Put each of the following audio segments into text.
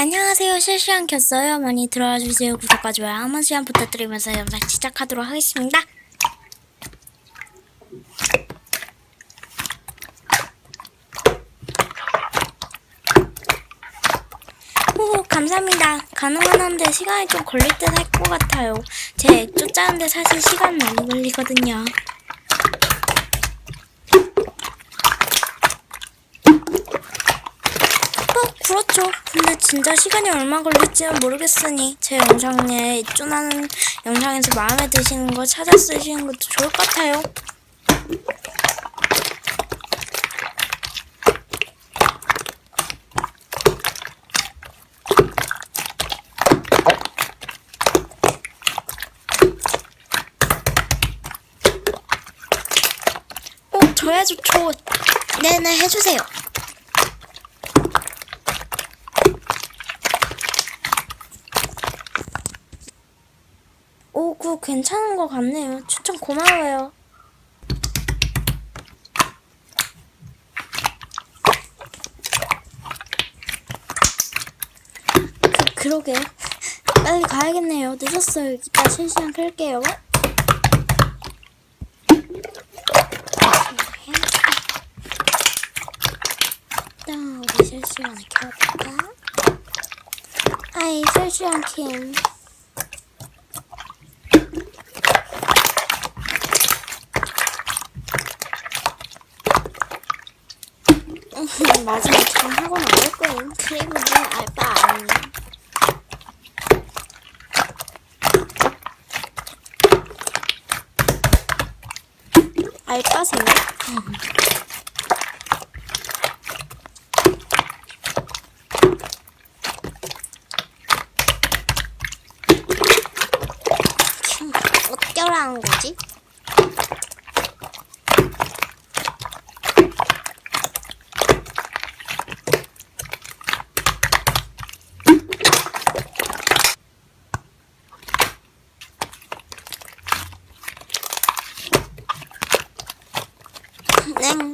안녕하세요. 실시간 켰어요. 많이 들어와 주세요. 구독과 좋아요 한 번씩만 부탁드리면서 영상 시작하도록 하겠습니다. 오, 감사합니다. 가능은 한데 시간이 좀 걸릴 듯 할 것 같아요. 제 액조 짜는데 사실 시간 많이 걸리거든요. 그렇죠. 근데 진짜 시간이 얼마 걸릴지는 모르겠으니 제 영상에 입존하는 영상에서 마음에 드시는 거 찾아 쓰시는 것도 좋을 것 같아요. 어, 저야 좋죠. 네네, 해주세요. 오, 그거 괜찮은 것 같네요. 추천 고마워요. 그, 그러게. 빨리 가야겠네요. 늦었어요. 이따 실시간 끌게요. 일단 우리 실시간 켜볼까? 아이, 실시간 킴. 음, 마지막 잘 하고 나올 거임. 그리고 는 알바 아니야. 알바세요? 음, 어쩌라는 거지?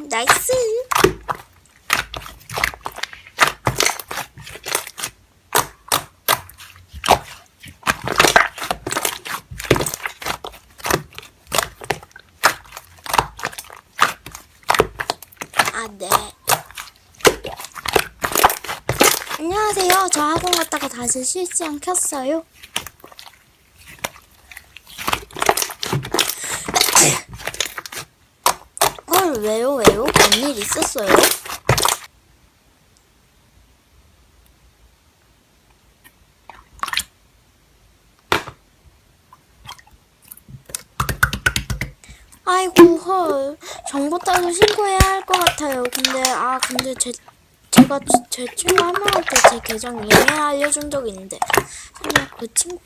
네, 나이스. 아, 네. 안녕하세요. 저 학원 갔다가 다시 실시간 켰어요. 헐, 왜요, 왜요? 뭔 일 있었어요? 아이고, 헐. 정보 따서 신고해야 할 것 같아요. 근데, 아, 근데 제, 제가 지- 제 친구 한 명한테 제 계정 이메일 알려준 적이 있는데, 설마 그 친구,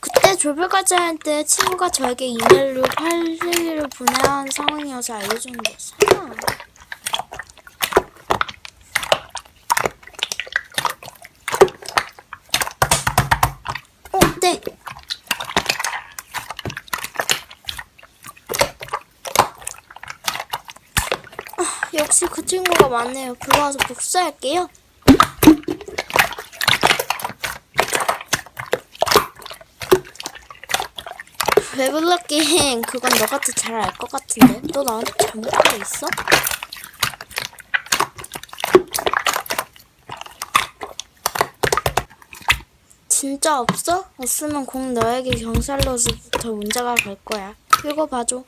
그 때 조별과제 할때 친구가 저에게 이메일로 파일을 보내야 하는 상황이어서 알려줬는데, 설마. 어, 네. 아, 역시 그 친구가 맞네요. 들어와서 복수할게요. 웨블럭게임 그건 너가 더잘알 것 같은데 너 나한테 잘못한 거 있어? 진짜 없어? 없으면 꼭 너에게 경찰로서부터 문제가 갈 거야 읽어봐줘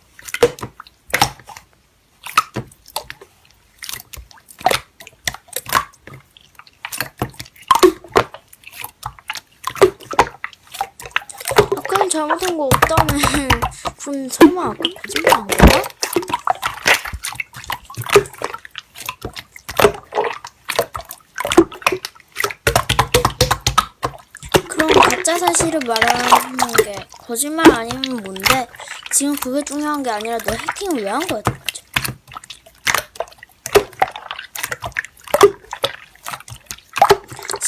잘못한 거 없다며 그럼 설마 아까 거짓말한 거야? 그럼 가짜 사실을 말하는 게 거짓말 아니면 뭔데? 지금 그게 중요한 게 아니라 너 해킹을 왜 한 거야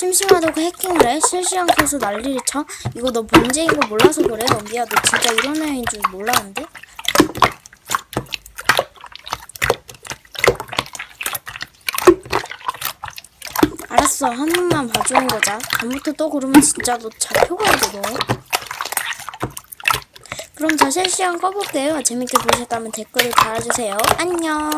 심심하다고 해킹을 해? 실시간 켜서 난리를 쳐? 이거 너 문제인 거 몰라서 그래? 넘비야 너 진짜 이런 애인 줄 몰랐는데? 알았어. 한 번만 봐주는 거자. 다음부터 또 그러면 진짜 너 잡혀가야 돼, 너. 그럼 저 실시간 꺼볼게요. 재밌게 보셨다면 댓글을 달아주세요. 안녕.